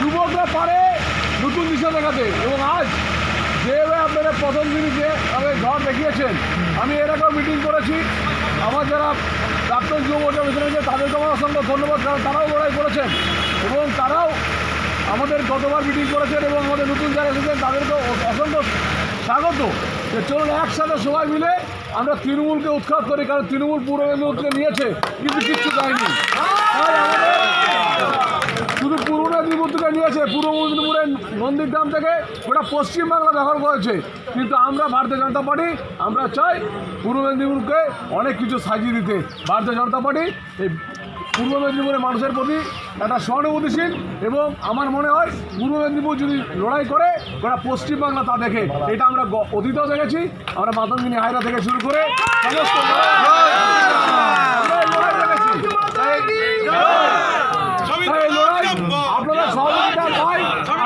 যুবকরা পারে নতুন দিশা দেখাতে। এবং আজ যেভাবে আপনারা প্রথম দিনই যে আমাদের ঘর দেখিয়েছেন, আমি এর আগেও মিটিং করেছি। আমার যারা প্রাক্তন যুব আছে তাদেরকে আমার অসংখ্য ধন্যবাদ তারাও লড়াই করেছেন। এবং তারাও আমাদের গতবার মিটিং করেছেন এবং আমাদের নতুন যারা এসেছেন তাদেরকে অ- অসংখ্য স্বাগত। যে চলুন একসাথে সবাই মিলে আমরা তৃণমূলকে উৎখাত করি, কারণ তৃণমূল পূর্ব মেদিনীপুরকে নিয়েছে, কিন্তু কিচ্ছু দেয়নি। শুধু পূর্ব মেদিনীপুর থেকে নিয়েছে পূর্ব মেদিনীপুরের নন্দীগ্রাম থেকে ওটা পশ্চিমবাংলা দখল করেছে। কিন্তু আমরা ভারতীয় জনতা পার্টি, আমরা চাই পূর্ব মেদিনীপুরকে অনেক কিছু সাজিয়ে দিতে। ভারতীয় জনতা পার্টি এই পূর্ব মেদিনীপুরের মানুষের প্রতি একটা সহানুভূতিশীল এবং আমার মনে হয় পূর্ব মেদিনীপুর যদি লড়াই করে ওরা পশ্চিমবাংলা তা দেখে এটা আমরা অতীতেও দেখেছি আমরা মাতঙ্গিনী হায়রা থেকে শুরু করে সমস্ত আপনারা সহযোগিতা পাই।